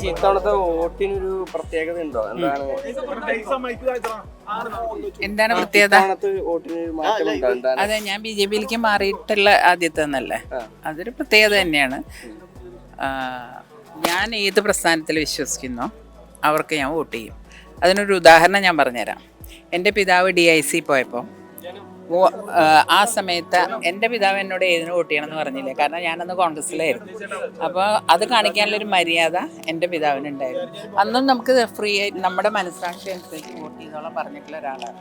ചേച്ചി ഇത്തവണത്തെ വോട്ടിനൊരു പ്രത്യേകത ഉണ്ടോ എന്താണ്? എന്താണ് പ്രത്യേകത? ഇത്തവണത്തെ വോട്ടിനൊരു മാറ്റം ഉണ്ടോ എന്താണ്? അതെ ഞാൻ ബി ജെ പിയിലേക്ക് മാറിയിട്ടുള്ള ആദ്യത്തെ എന്നല്ലേ ആ. അതൊരു പ്രത്യേകത തന്നെയാണ്. ഞാൻ ഏത് പ്രസ്ഥാനത്തിൽ വിശ്വസിക്കുന്നു അവർക്ക് ഞാൻ വോട്ട് ചെയ്യും. അതിനൊരു ഉദാഹരണം ഞാൻ പറഞ്ഞുതരാം. എന്റെ പിതാവ് ഡി ഐ സി പോയപ്പോൾ ആ, സമയത്ത് എന്റെ പിതാവ് എന്നോട് ഏതിന് ചെയ്യണം എന്ന് പറഞ്ഞില്ലേ? കാരണം ഞാനന്ന് കോൺഗ്രസ്സിലായിരുന്നു. അപ്പോൾ അത് കാണിക്കാനുള്ളൊരു മര്യാദ എന്റെ പിതാവിനുണ്ടായിരുന്നു. അന്നും നമുക്ക് ഫ്രീ ആയി നമ്മുടെ മനസ്സാക്ഷി അനുസരിച്ച് വോട്ട് ചെയ്തോളം പറഞ്ഞിട്ടുള്ള ഒരാളാണ്.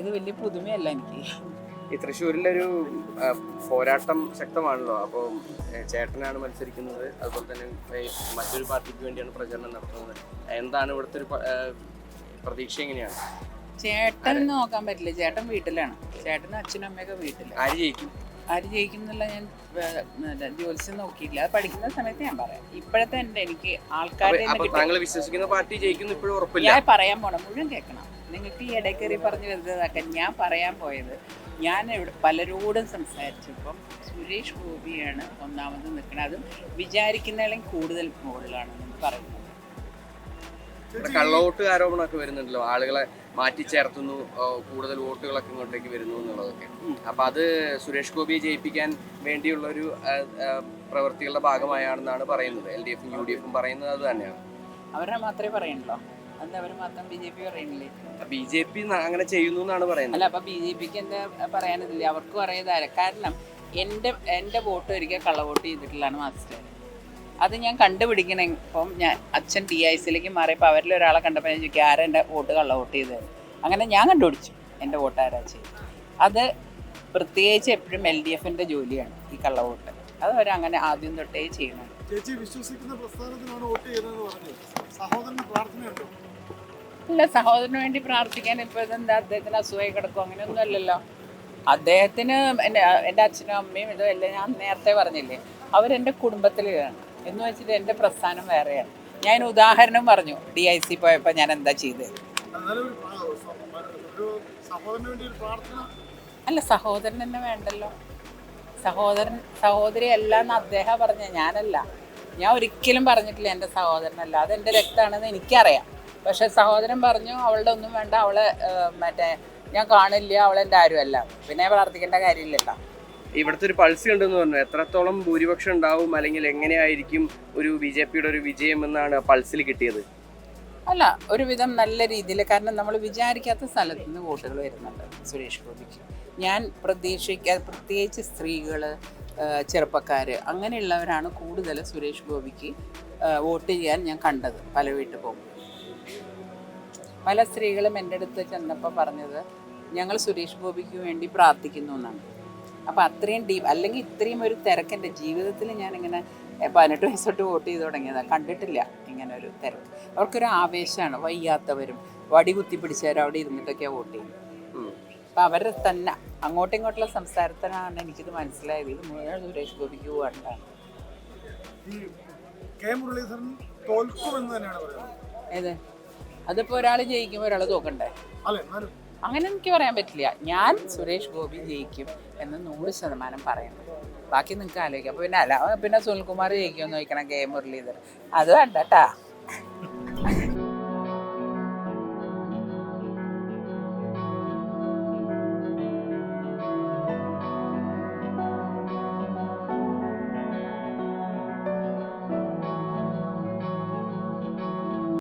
ഇത് വലിയ പുതുമയല്ല എനിക്ക്. ഈ തൃശ്ശൂരിലൊരു പോരാട്ടം ശക്തമാണല്ലോ. അപ്പോൾ ചേട്ടനാണ് മത്സരിക്കുന്നത്. അതുപോലെ തന്നെ മറ്റൊരു പാർട്ടിക്ക് വേണ്ടിയാണ് പ്രചരണം നടത്തുന്നത്. എന്താണ് ഇവിടുത്തെ ഒരു പ്രതീക്ഷ എങ്ങനെയാണ്? ചേട്ടൻ നോക്കാൻ പറ്റില്ല. ചേട്ടൻ വീട്ടിലാണ്. ചേട്ടനും അച്ഛനും അമ്മയൊക്കെ വീട്ടിൽ ആര് ജയിക്കും? ആര് ജയിക്കുന്നില്ല ഞാൻ ജോലിസ് നോക്കിയില്ല അത് പഠിക്കുന്ന സമയത്ത് ഞാൻ പറയാം. ഇപ്പോഴത്തെ എന്റെ എനിക്ക് ആൾക്കാരുടെ വിശ്വസിക്കുന്ന പാർട്ടി ജയിക്കുന്നു ഇപ്പോഴും ഉറപ്പില്ല. ഞാൻ പറയാൻ പോണം. മുഴുവൻ കേൾക്കണം. നിങ്ങൾക്ക് ഈ ഇടയ്ക്കേറി പറഞ്ഞ് വെറുതെതാക്കാൻ ഞാൻ പറയാൻ പോയത് ഞാൻ ഇവിടെ പലരോടും സംസാരിച്ചപ്പം സുരേഷ് ഗോപിയാണ് ഒന്നാമത് നിൽക്കുന്നത് അതും വിചാരിക്കുന്നതിലും കൂടുതൽ മുകളിലാണ് പറയുന്നത്. കള്ളവോട്ട് ആരോപണമൊക്കെ വരുന്നുണ്ടല്ലോ. ആളുകളെ മാറ്റി ചേർത്തുന്നു. കൂടുതൽ വോട്ടുകളൊക്കെ ഇങ്ങോട്ടേക്ക് വരുന്നു എന്നുള്ളതൊക്കെ. അപ്പൊ അത് സുരേഷ് ഗോപിയെ ജയിപ്പിക്കാൻ വേണ്ടിയുള്ള ഒരു പ്രവൃത്തികളുടെ ഭാഗമായാണെന്നാണ് പറയുന്നത്. എൽ ഡി എഫും യു ഡി എഫും പറയുന്നത് അത് തന്നെയാണ്. അവരെ മാത്രമേ പറയണല്ലോ ബി ജെ പി അങ്ങനെ ചെയ്യുന്നു എന്നാണ് പറയുന്നത്. അല്ല അപ്പൊ ബി ജെ പിക്ക് എന്താ പറയാനില്ല അവർക്ക് അറിയാതെ. കാരണം എന്റെ എന്റെ വോട്ട് ഒരിക്കൽ കള്ളവോട്ട് ചെയ്തിട്ടുള്ളതാണ് മാസ്റ്റർ. അത് ഞാൻ കണ്ടുപിടിക്കണം. ഇപ്പം ഞാൻ അച്ഛൻ ഡി ഐ സിയിലേക്ക് മാറിയപ്പോൾ അവരിൽ ഒരാളെ കണ്ടപ്പോൾ ഞാൻ ചോദിക്കും ആരാ എന്റെ വോട്ട് കള്ള വോട്ട് ചെയ്തത്? അങ്ങനെ ഞാൻ കണ്ടുപിടിച്ചു എന്റെ വോട്ട് ആരാ ചെയ്തത്? അത് പ്രത്യേകിച്ച് എപ്പോഴും എൽ ഡി എഫിന്റെ ജോലിയാണ് ഈ കള്ള വോട്ട്. അത് അവരങ്ങനെ ആദ്യം തൊട്ടേ ചെയ്യണം അല്ല സഹോദരന് വേണ്ടി പ്രാർത്ഥിക്കാൻ ഇപ്പോൾ ഇതെന്താ അദ്ദേഹത്തിന് അസുഖമായി കിടക്കും അങ്ങനെയൊന്നും അല്ലല്ലോ. അദ്ദേഹത്തിന് എന്റെ എന്റെ അച്ഛനും അമ്മയും ഇതും എല്ലാം ഞാൻ നേരത്തെ പറഞ്ഞില്ലേ അവരെന്റെ കുടുംബത്തിലാണ്. എന്ന് വെച്ചിട്ട് എന്റെ പ്രസ്ഥാനം വേറെയാണ്. ഞാൻ ഉദാഹരണം പറഞ്ഞു ഡി ഐ സി പോയപ്പോൾ ഞാൻ എന്താ ചെയ്തത് അല്ല സഹോദരൻ തന്നെ വേണ്ടല്ലോ. സഹോദരൻ സഹോദരി അല്ല എന്ന് അദ്ദേഹം പറഞ്ഞ ഞാനല്ല. ഞാൻ ഒരിക്കലും പറഞ്ഞിട്ടില്ല എന്റെ സഹോദരനല്ല. അത് എന്റെ രക്തമാണെന്ന് എനിക്കറിയാം. പക്ഷെ സഹോദരൻ പറഞ്ഞു അവളുടെ ഒന്നും വേണ്ട അവളെ മറ്റേ ഞാൻ കാണില്ല അവളെന്റെ ആരുമല്ല പിന്നെ പ്രാർത്ഥിക്കേണ്ട കാര്യമില്ലല്ലോ. ഇവിടുത്തെ ഒരു പൾസ് ഉണ്ടെന്ന് പറഞ്ഞു. എത്രത്തോളം ഭൂരിപക്ഷം ഉണ്ടാവും അല്ലെങ്കിൽ എങ്ങനെയായിരിക്കും ഒരു ബി ജെ പിയുടെ ഒരു വിജയം എന്നാണ് പൾസിൽ കിട്ടിയത്? അല്ല ഒരുവിധം നല്ല രീതിയിൽ. കാരണം നമ്മൾ വിചാരിക്കാത്ത സ്ഥലത്ത് നിന്ന് വോട്ടുകൾ വരുന്നുണ്ട് സുരേഷ് ഗോപിക്ക്. ഞാൻ പ്രതീക്ഷിക്കാ പ്രത്യേകിച്ച് സ്ത്രീകൾ ചെറുപ്പക്കാർ അങ്ങനെയുള്ളവരാണ് കൂടുതൽ സുരേഷ് ഗോപിക്ക് വോട്ട് ചെയ്യാൻ ഞാൻ കണ്ടത് പല വീട്ടിൽ പോകുമ്പോൾ പല സ്ത്രീകളും എന്റെ അടുത്ത് ചെന്നപ്പോൾ പറഞ്ഞത് ഞങ്ങൾ സുരേഷ് ഗോപിക്ക് വേണ്ടി പ്രാർത്ഥിക്കുന്നു എന്നാണ്. അപ്പോൾ അത്രയും ഡീപ്പ് അല്ലെങ്കിൽ ഇത്രയും ഒരു തിരക്ക് എന്റെ ജീവിതത്തിൽ ഞാൻ ഇങ്ങനെ പതിനെട്ട് വയസ്സോട്ട് വോട്ട് ചെയ്ത് തുടങ്ങിയതാണ് കണ്ടിട്ടില്ല ഇങ്ങനെ ഒരു തിരക്ക്. അവർക്കൊരു ആവേശമാണ് വയ്യാത്തവരും വടി കുത്തി പിടിച്ചവരും അവിടെ ഇരുന്നിട്ടൊക്കെയാണ് വോട്ട് ചെയ്യുന്നത്. അപ്പോൾ അപ്പം അവരുടെ തന്നെ അങ്ങോട്ടും ഇങ്ങോട്ടുള്ള സംസാരത്തിനാണ് എനിക്കിത് മനസ്സിലായത്. ഇത് മുഴുവൻ സുരേഷ് ഗോപിക്ക് പോകണ്ടാണ്. ഏത്? അതിപ്പോ ഒരാൾ ജയിക്കുമ്പോൾ ഒരാൾ തോക്കണ്ടേ? അങ്ങനെ എനിക്ക് പറയാൻ പറ്റില്ല. ഞാൻ സുരേഷ് ഗോപി ജയിക്കും എന്ന് നൂറ് ശതമാനം പറയുന്നു. ബാക്കി നിങ്ങൾക്ക് ആലോചിക്കാം. അപ്പോൾ പിന്നെ അല്ല പിന്നെ സുനിൽകുമാർ ജയിക്കുമെന്ന് ചോദിക്കണം കെ മുരളീധരൻ. അത് വേണ്ട കേട്ടാ